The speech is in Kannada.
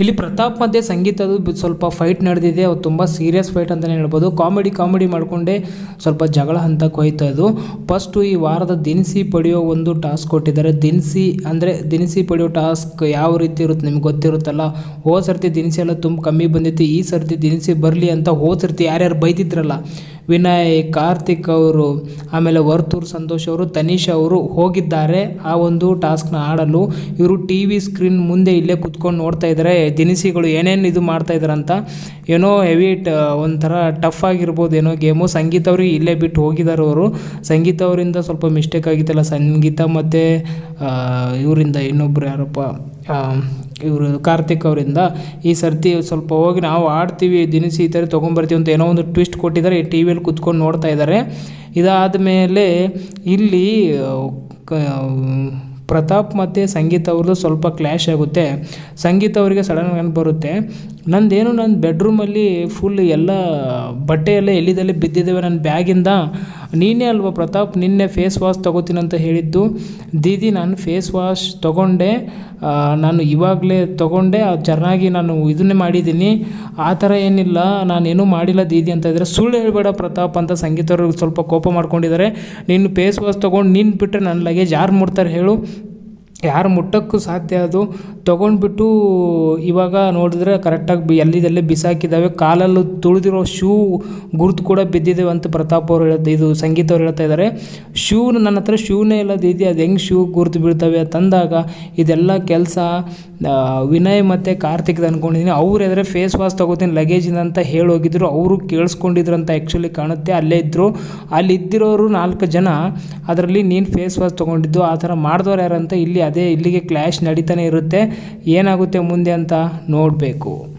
ಇಲ್ಲಿ ಪ್ರತಾಪ್ ಮಧ್ಯೆ ಸಂಗೀತದ ಸ್ವಲ್ಪ ಫೈಟ್ ನಡೆದಿದೆ. ಅದು ತುಂಬ ಸೀರಿಯಸ್ ಫೈಟ್ ಅಂತಲೇ ಹೇಳ್ಬೋದು. ಕಾಮಿಡಿ ಕಾಮಿಡಿ ಮಾಡಿಕೊಂಡೇ ಸ್ವಲ್ಪ ಜಗಳ ಹಂತಕ್ಕೆ ಹೋಯ್ತಾ ಇದು ಫಸ್ಟು ಈ ವಾರದ ದಿನಸಿ ಪಡೆಯೋ ಒಂದು ಟಾಸ್ಕ್ ಕೊಟ್ಟಿದ್ದಾರೆ. ದಿನಸಿ ಅಂದರೆ ದಿನಸಿ ಪಡೆಯೋ ಟಾಸ್ಕ್ ಯಾವ ರೀತಿ ಇರುತ್ತೆ ನಿಮ್ಗೆ ಗೊತ್ತಿರುತ್ತಲ್ಲ? ಹೋದ ಸರ್ತಿ ದಿನಸಿ ಎಲ್ಲ ತುಂಬ ಕಮ್ಮಿ ಬಂದಿತ್ತು. ಈ ಸರ್ತಿ ದಿನಸಿ ಬರಲಿ ಅಂತ ಹೋದ ಸರ್ತಿ ಯಾರ್ಯಾರು ಬೈದಿದ್ರಲ್ಲ ವಿನಯ್, ಕಾರ್ತಿಕ್ ಅವರು, ಆಮೇಲೆ ವರ್ತೂರ್ ಸಂತೋಷ್ ಅವರು ತನೀಶ್ ಅವರು ಹೋಗಿದ್ದಾರೆ. ಆ ಒಂದು ಟಾಸ್ಕ್ನ ಆಡಲು ಇವರು ಟಿ ವಿ ಸ್ಕ್ರೀನ್ ಮುಂದೆ ಇಲ್ಲೇ ಕುತ್ಕೊಂಡು ನೋಡ್ತಾ ಇದ್ದಾರೆ ದಿನಸಿಗಳು ಏನೇನು ಇದು ಮಾಡ್ತಾ ಅಂತ ಏನೋ ಹೆವಿ ಒಂಥರ ಟಫ್ ಆಗಿರ್ಬೋದು ಏನೋ ಗೇಮು. ಸಂಗೀತ ಅವ್ರಿಗೆ ಇಲ್ಲೇ ಬಿಟ್ಟು ಹೋಗಿದ್ದಾರೆ ಅವರು. ಸಂಗೀತ ಅವರಿಂದ ಸ್ವಲ್ಪ ಮಿಸ್ಟೇಕ್ ಆಗಿತ್ತಲ್ಲ. ಸಂಗೀತ ಮತ್ತು ಇವರಿಂದ ಇನ್ನೊಬ್ರು ಯಾರಪ್ಪ? ಇವರು ಕಾರ್ತಿಕ್ ಅವರಿಂದ ಈ ಸರ್ತಿ ಸ್ವಲ್ಪ ಹೋಗಿ ನಾವು ಆಡ್ತೀವಿ, ದಿನಸಿ ಈ ಥರ ತೊಗೊಂಬರ್ತೀವಿ ಅಂತ ಏನೋ ಒಂದು ಟ್ವಿಸ್ಟ್ ಕೊಟ್ಟಿದ್ದಾರೆ, ಈ ಟಿ ವಿಯಲ್ಲಿ ಕುತ್ಕೊಂಡು ನೋಡ್ತಾ ಇದ್ದಾರೆ. ಇದಾದ ಮೇಲೆ ಇಲ್ಲಿ ಪ್ರತಾಪ್ ಮತ್ತು ಸಂಗೀತ ಅವ್ರದ್ದು ಸ್ವಲ್ಪ ಕ್ಲ್ಯಾಶ್ ಆಗುತ್ತೆ. ಸಂಗೀತ ಅವರಿಗೆ ಸಡನ್ ಬರುತ್ತೆ. ನಂದೇನು ನನ್ನ ಬೆಡ್ರೂಮಲ್ಲಿ ಫುಲ್ ಎಲ್ಲ ಬಟ್ಟೆ ಎಲ್ಲ ಎಲ್ಲಿದಲ್ಲೇ ಬಿದ್ದಿದ್ದಾವೆ ನನ್ನ ಬ್ಯಾಗಿಂದ ನೀನೇ ಅಲ್ವಾ ಪ್ರತಾಪ್? ನಿನ್ನೆ ಫೇಸ್ ವಾಶ್ ಅಂತ ಹೇಳಿದ್ದು. ದೀದಿ, ನಾನು ಫೇಸ್ ವಾಶ್ ತೊಗೊಂಡೆ. ನಾನು ಇವಾಗಲೇ ತೊಗೊಂಡೆ. ಅದು ಚೆನ್ನಾಗಿ ನಾನು ಇದನ್ನೇ ಮಾಡಿದ್ದೀನಿ. ಆ ಥರ ಏನಿಲ್ಲ. ನಾನೇನೂ ಮಾಡಿಲ್ಲ ದೀದಿ ಅಂತ ಇದ್ದರೆ ಸುಳ್ಳು ಹೇಳಬೇಡ ಪ್ರತಾಪ್ ಅಂತ ಸಂಗೀತವರು ಸ್ವಲ್ಪ ಕೋಪ ಮಾಡ್ಕೊಂಡಿದ್ದಾರೆ. ನೀನು ಫೇಸ್ ವಾಶ್ ತೊಗೊಂಡು, ನೀನು ಬಿಟ್ಟರೆ ನನ್ನ ಲಗೇಜ್ ಯಾರು ಮುಡ್ತಾರೆ ಹೇಳು. ಯಾರು ಮುಟ್ಟಕ್ಕೂ ಸಾಧ್ಯ ಅದು. ತೊಗೊಂಡ್ಬಿಟ್ಟು ಇವಾಗ ನೋಡಿದ್ರೆ ಕರೆಕ್ಟಾಗಿ ಬಿ ಎಲ್ಲಿದೆಲ್ಲೇ ಬಿಸಾಕಿದ್ದಾವೆ. ಕಾಲಲ್ಲೂ ತುಳಿದಿರೋ ಶೂ ಗುರುತು ಕೂಡ ಬಿದ್ದಿದ್ದೇವೆ ಅಂತ ಪ್ರತಾಪ್ ಅವರು ಹೇಳ್ತಾ ಇದು ಸಂಗೀತ ಅವ್ರು ಹೇಳ್ತಾ ಇದ್ದಾರೆ ಶೂ ನನ್ನ ಹತ್ರ ಶೂನೇ ಇಲ್ಲ ದೀದಿ ಅದು ಹೆಂಗೆ ಶೂ ಗುರುತು ಬೀಳ್ತವೆ ತಂದಾಗ ಇದೆಲ್ಲ ಕೆಲಸ ವಿನಯ್ ಮತ್ತು ಕಾರ್ತಿಕ್ದು ಅಂದ್ಕೊಂಡಿದ್ದೀನಿ ಅವ್ರು ಎದ್ರೆ ಫೇಸ್ ವಾಶ್ ತೊಗೋತೀನಿ ಲಗೇಜಿಂದ ಅಂತ ಹೇಳೋಗಿದ್ರು ಅವರು ಕೇಳಿಸ್ಕೊಂಡಿದ್ರು ಅಂತ ಆ್ಯಕ್ಚುಲಿ ಕಾಣುತ್ತೆ. ಅಲ್ಲೇ ಇದ್ದರು ಅಲ್ಲಿ ಇದ್ದಿರೋರು ನಾಲ್ಕು ಜನ. ಅದರಲ್ಲಿ ನೀನು ಫೇಸ್ ವಾಶ್ ತೊಗೊಂಡಿದ್ದು, ಆ ಥರ ಮಾಡಿದವ್ರು ಯಾರಂತ ಇಲ್ಲಿ ಅದೇ ಇಲ್ಲಿಗೆ ಕ್ಲ್ಯಾಶ್ ನಡೀತಾನೆ ಇರುತ್ತೆ. ಏನಾಗುತ್ತೆ ಮುಂದೆ ಅಂತ ನೋಡಬೇಕು.